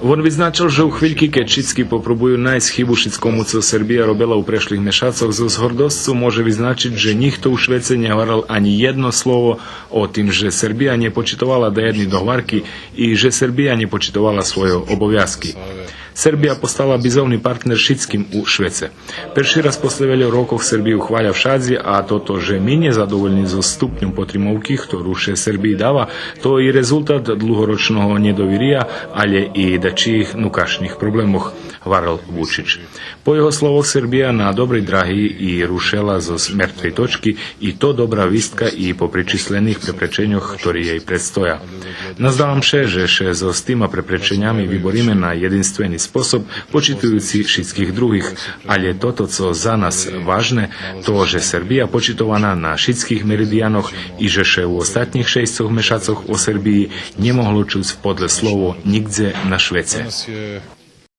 Вон відзначив, že u chvíľky, keď všetci popróbujú nájsť chybu všetkomu, co Serbia robila u prešlých mešacoch, zo zhordoscu môže vyznačiť, že nikto u Švece nehovoril ani jedno slovo o tým, že Serbia nepočitovala do jednej dohvarky i že Serbia nepočitovala svoje obowiązki. Srbija postała bizowni partner Шицьким у Швеці. Перший раз після вельох років Сербії ухваляв шадзі, а то то же міні задовольні з ступнем потримовки, хто руше Сербії дава, то і результат довгорочного недовір'я, але і дачих нукашніх проблемах, говорив Вучич. По його словах, Сербія на добрій драгі і рушила з мертвої точки, і то добра вістка і по причислених препреченнях, які їй предстоя. Наздавам ще, що ще з тими препреченнями виборіме на єдинственні jedinstveni spôsob, počitujúci všetkých druhých, ale toto, co za nás vážne, to, že Serbia počitovaná na všetkých meridianoch i že še u ostatních šestcoch mešacoch o Serbii nemohlo čuť podle slovo nigde na Švece. Je